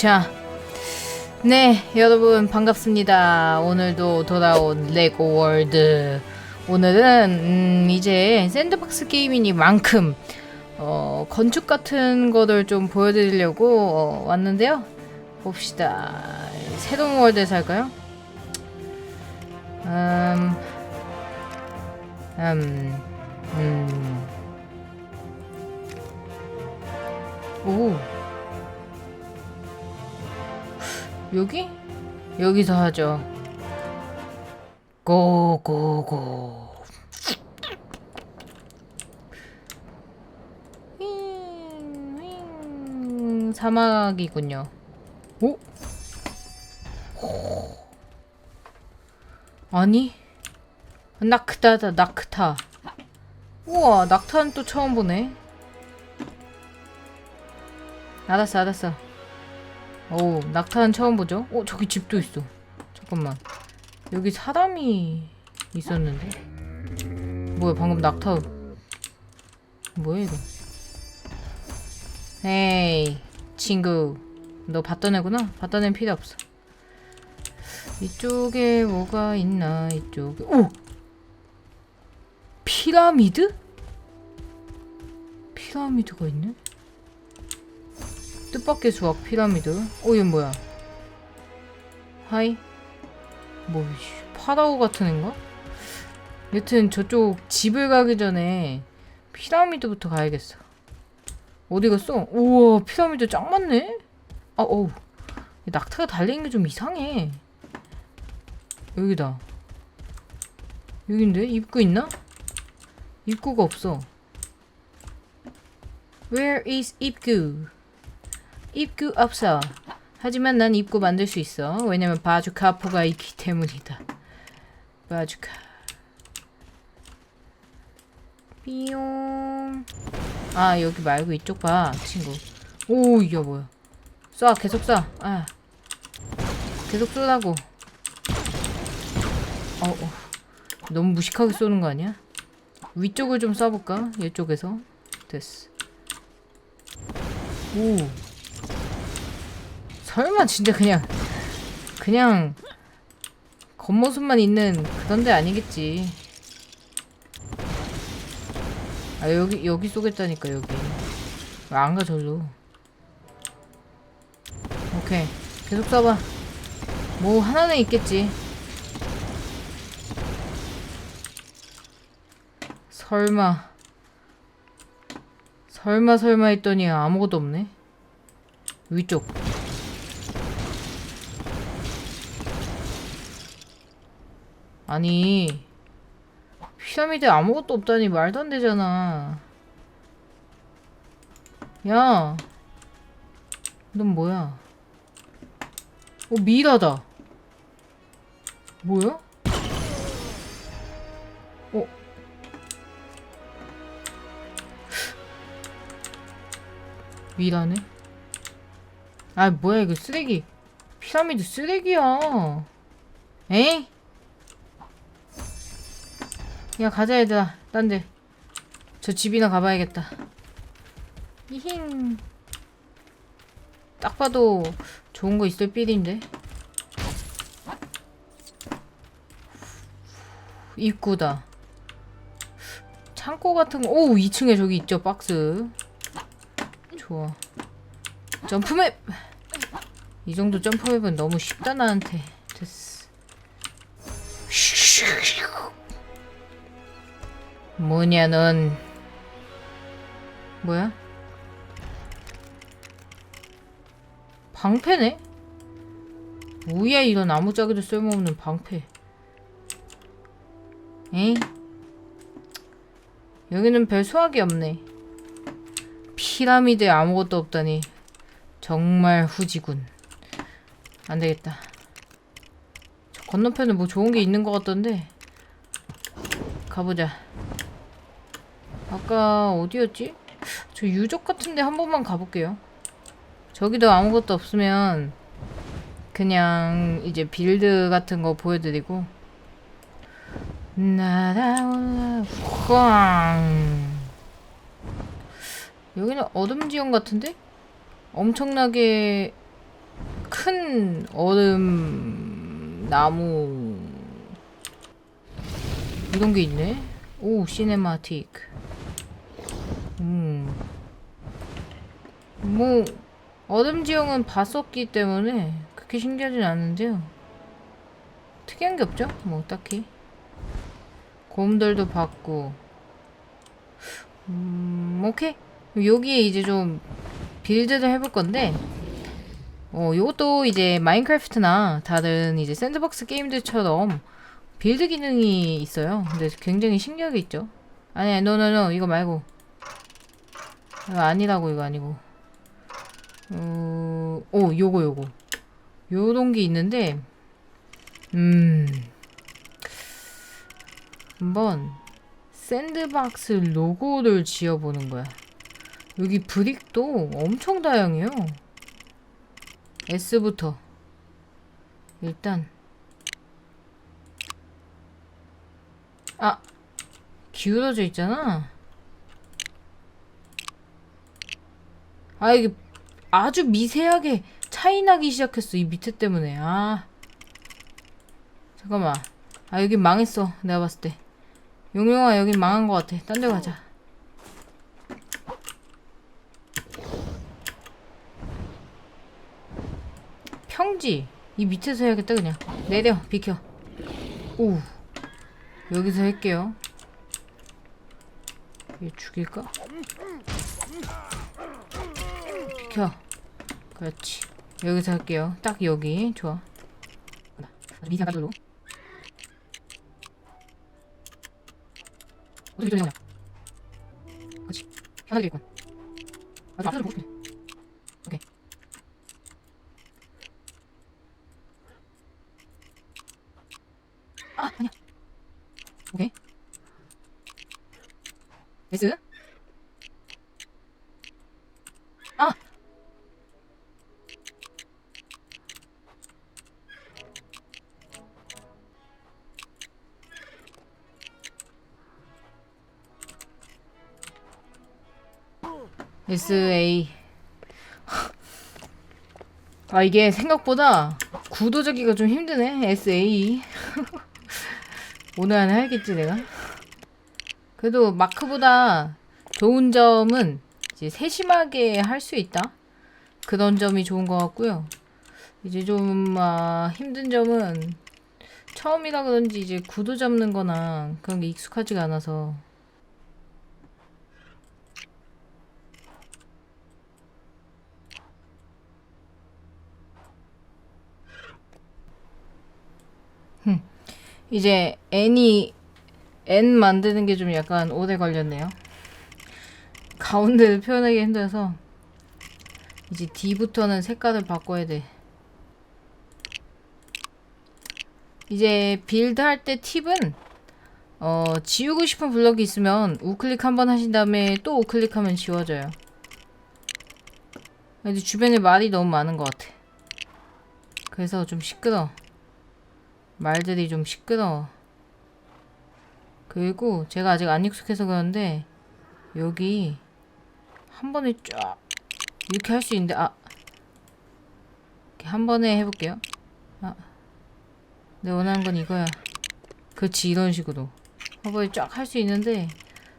자, 네, 여러분 반갑습니다. 오늘도 돌아온 레고 월드. 오늘은 음, 이제 샌드박스 게임이니만큼 어, 건축 같은 거를 좀 보여드리려고 어, 왔는데요. 봅시다. 새로운 월드에서 할까요? 음, 음, 음. 오. 여기? 여기서 하죠. 고고고. 사막이군요. 오? 아니? 낙타다 낙타. 우와 낙타는 또 처음 보네. 알았어 알았어. 오 낙타는 처음 보죠? 어 저기 집도 있어. 잠깐만. 여기 사람이 있었는데. 뭐야 방금 낙타. 뭐야 이거? 에이 친구. 너 봤던 애구나? 봤던 애는 필요 없어. 이쪽에 뭐가 있나 이쪽에 오 피라미드? 피라미드가 있네? 뜻밖의 수학 피라미드 어 얘 뭐야 하이 뭐 씨, 파라오 같은 애인가? 여튼 저쪽 집을 가기 전에 피라미드부터 가야겠어 어디 갔어? 우와 피라미드 짱 많네 아 어우 낙타가 달리는 게 좀 이상해 여기다. 여긴데? 입구 있나? 입구가 없어. Where is 입구? 입구 없어. 하지만 난 입구 만들 수 있어. 왜냐면 바주카포가 있기 때문이다. 바주카. 삐용. 아 여기 말고 이쪽 봐 친구. 오 이게 뭐야? 쏴 계속 쏴. 아 계속 쏘라고. 어, 어. 너무 무식하게 쏘는 거 아니야? 위쪽을 좀 쏴볼까? 이쪽에서 됐어. 오. 설마 진짜 그냥 그냥 겉모습만 있는 그런 데 아니겠지. 아 여기 여기 쏘겠다니까 여기. 왜안가 절로? 오케이 계속 쏴봐. 뭐 하나는 있겠지. 설마 설마 설마 했더니 아무것도 없네 위쪽 아니 피라미드에 아무것도 없다니 말도 안 되잖아 야 넌 뭐야 어 미라다 뭐야? 어 미라네? 아 뭐야 이거 쓰레기 피라미드 쓰레기야 에이? 야 가자 얘들아 딴데 저 집이나 가봐야겠다 이힝 딱 봐도 좋은 거 있을 삘인데 입구다 창고 같은 거, 오, 2층에 저기 있죠, 박스. 좋아. 점프맵! 이 정도 점프맵은 너무 쉽다, 나한테. 뭐냐, 넌. 뭐야? 방패네? 뭐야, 이런 아무짝에도 쓸모없는 방패. 에이? 여기는 별 수확이 없네. 피라미드에 아무것도 없다니 정말 후지군. 안 되겠다. 저 건너편에 뭐 좋은 게 있는 것 같던데 가보자. 아까 어디였지? 저 유적 같은데 한 번만 가볼게요. 저기도 아무것도 없으면 그냥 이제 빌드 같은 거 보여드리고 날아올라 꽝 여기는 어둠 지형 같은데? 엄청나게 큰 얼음 나무 이런 게 있네. 오 시네마틱. 음. 뭐 얼음 지형은 봤었기 때문에 그렇게 신기하진 않은데요. 특이한 게 없죠? 뭐 딱히. 곰들도 봤고. 음, 오케이. 여기에 이제 좀 빌드를 해볼 건데, 어, 요것도 이제 마인크래프트나 다른 이제 샌드박스 게임들처럼 빌드 기능이 있어요. 근데 굉장히 신기하게 있죠. 아니, 아니, 노노노, 이거 말고. 이거 아니라고, 이거 아니고. 어, 오, 요거, 요거. 요런 게 있는데, 음, 한번 샌드박스 로고를 지어보는 거야. 여기 브릭도 엄청 다양해요. S부터. 일단. 아! 기울어져 있잖아. 아, 이게 아주 미세하게 차이 나기 시작했어. 이 밑에 때문에. 아. 잠깐만. 아, 여긴 망했어. 내가 봤을 때. 용용아, 여긴 망한 것 같아. 딴 데 가자. 평지. 이 밑에서 해야겠다, 그냥. 내려, 비켜. 오. 여기서 할게요. 얘 죽일까? 비켜. 그렇지. 여기서 할게요. 딱 여기. 좋아. 미세한 가도로. 어떻게 되냐? 그렇지. 편하게 있군. 아주 앞으로 싶네. 오케이. 아, 아니야. 오케이. S. 아. SA. 아, 이게 생각보다 구도적이가 좀 힘드네. SA. 오늘 안에 해야겠지, 내가. 그래도 마크보다 좋은 점은 이제 세심하게 할 수 있다. 그런 점이 좋은 것 같고요. 이제 좀, 아, 힘든 점은 처음이라 그런지 이제 구도 잡는 거나 그런 게 익숙하지가 않아서 이제 N이 N 만드는 게 좀 약간 오래 걸렸네요. 가운데를 표현하기 힘들어서 이제 D부터는 색깔을 바꿔야 돼. 이제 빌드 할 때 팁은 어, 지우고 싶은 블럭이 있으면 우클릭 한 번 하신 다음에 또 우클릭하면 지워져요. 근데 주변에 말이 너무 많은 것 같아. 그래서 좀 시끄러. 말들이 좀 시끄러워. 그리고 제가 아직 안 익숙해서 그런데 여기 한 번에 쫙 이렇게 할 수 있는데 아 이렇게 한 번에 해볼게요. 아, 내 원하는 건 이거야. 그렇지 이런 식으로 한 번에 쫙 할 수 있는데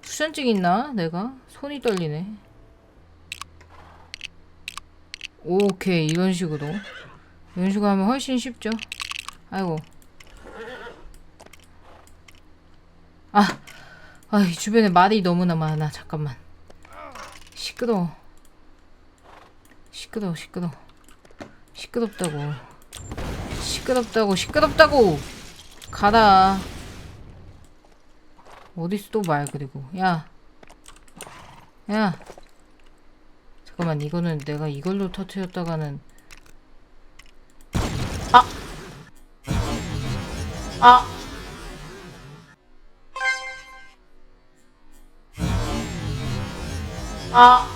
수전증 있나 내가 손이 떨리네. 오케이 이런 식으로 이런 식으로 하면 훨씬 쉽죠. 아이고 아, 아, 이 주변에 말이 너무나 많아. 잠깐만. 시끄러워. 시끄러워, 시끄러워. 시끄럽다고. 시끄럽다고, 시끄럽다고! 가라. 어디서 또 말, 그리고. 야. 야. 잠깐만, 이거는 내가 이걸로 터트렸다가는. 아! 아! 아.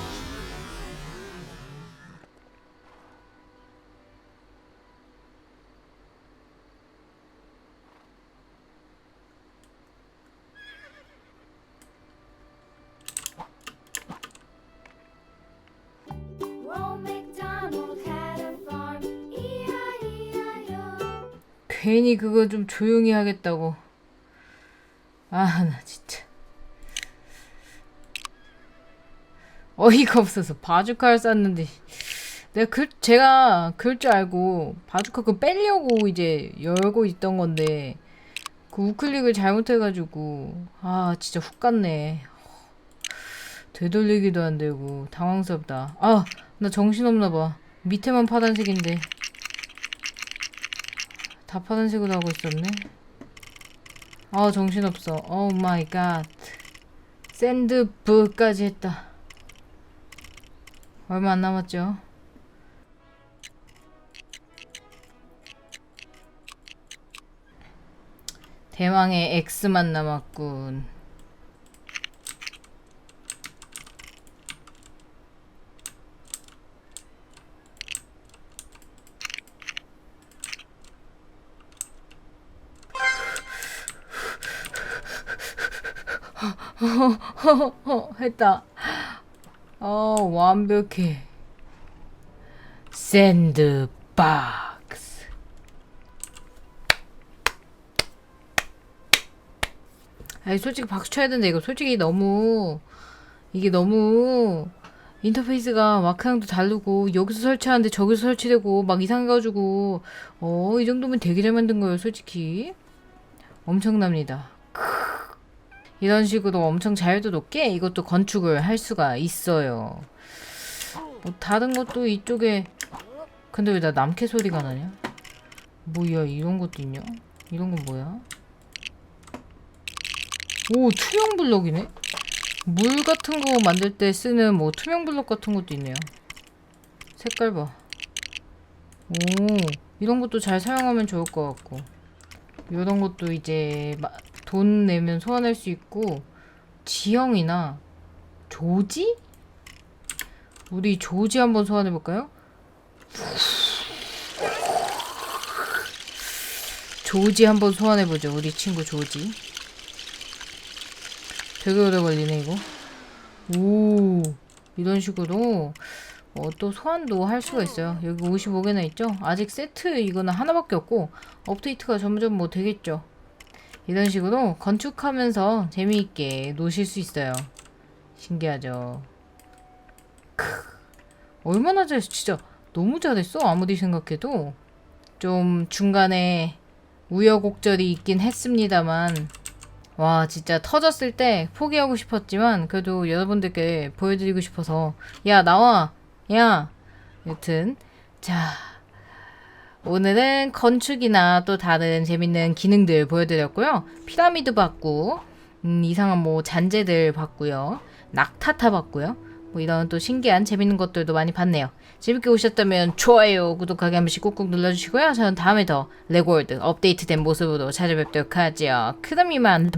괜히 그거 좀 조용히 하겠다고. 아, 나 진짜. 어이가 없어서 바주카를 쌌는데 내가 그 제가 그럴 줄 알고 바주카 그거 빼려고 이제 열고 있던 건데 그 우클릭을 잘못해가지고 아 진짜 훅 갔네. 되돌리기도 안 되고 당황스럽다. 아 나 정신없나 봐. 밑에만 파란색인데. 다 파란색으로 하고 있었네. 아 정신없어. 오 마이 갓. 샌드부까지 했다 얼마 안 남았죠 대왕의 X만 남았군 했다. 어, 완벽해. 샌드박스. 아니, 솔직히 박수 쳐야 되는데, 이거 솔직히 너무, 이게 너무, 인터페이스가 마크랑도 다르고, 여기서 설치하는데 저기서 설치되고, 막 이상해가지고, 어, 이 정도면 되게 잘 만든 거예요, 솔직히. 엄청납니다. 이런 식으로 엄청 자유도 높게 이것도 건축을 할 수가 있어요. 뭐 다른 것도 이쪽에 근데 왜 나 남캐 소리가 나냐? 뭐야 이런 것도 있냐? 이런 건 뭐야? 오 투명 블럭이네? 물 같은 거 만들 때 쓰는 뭐 투명 블럭 같은 것도 있네요. 색깔 봐. 오 이런 것도 잘 사용하면 좋을 것 같고 이런 것도 이제 마- 돈 내면 소환할 수 있고 지형이나 조지? 우리 조지 한번 소환해 볼까요? 조지 한번 소환해 보죠. 우리 친구 조지. 되게 오래 걸리네 이거. 오 이런 식으로 어, 또 소환도 할 수가 있어요. 여기 55개나 있죠? 아직 세트 이거는 하나밖에 없고 업데이트가 점점 뭐 되겠죠. 이런 식으로 건축하면서 재미있게 노실 수 있어요. 신기하죠. 크, 얼마나 잘했어. 진짜 너무 잘했어. 아무리 생각해도. 좀 중간에 우여곡절이 있긴 했습니다만. 와, 진짜 터졌을 때 포기하고 싶었지만, 그래도 여러분들께 보여드리고 싶어서. 야, 나와! 야! 여튼, 자. 오늘은 건축이나 또 다른 재밌는 기능들 보여드렸고요. 피라미드 봤고, 음, 이상한 뭐 잔재들 봤고요. 낙타타 봤고요. 뭐 이런 또 신기한 재밌는 것들도 많이 봤네요. 재밌게 보셨다면 좋아요, 구독하기 한 번씩 꾹꾹 눌러주시고요. 저는 다음에 더 레고월드 업데이트된 모습으로 찾아뵙도록 하죠. 그럼 이만.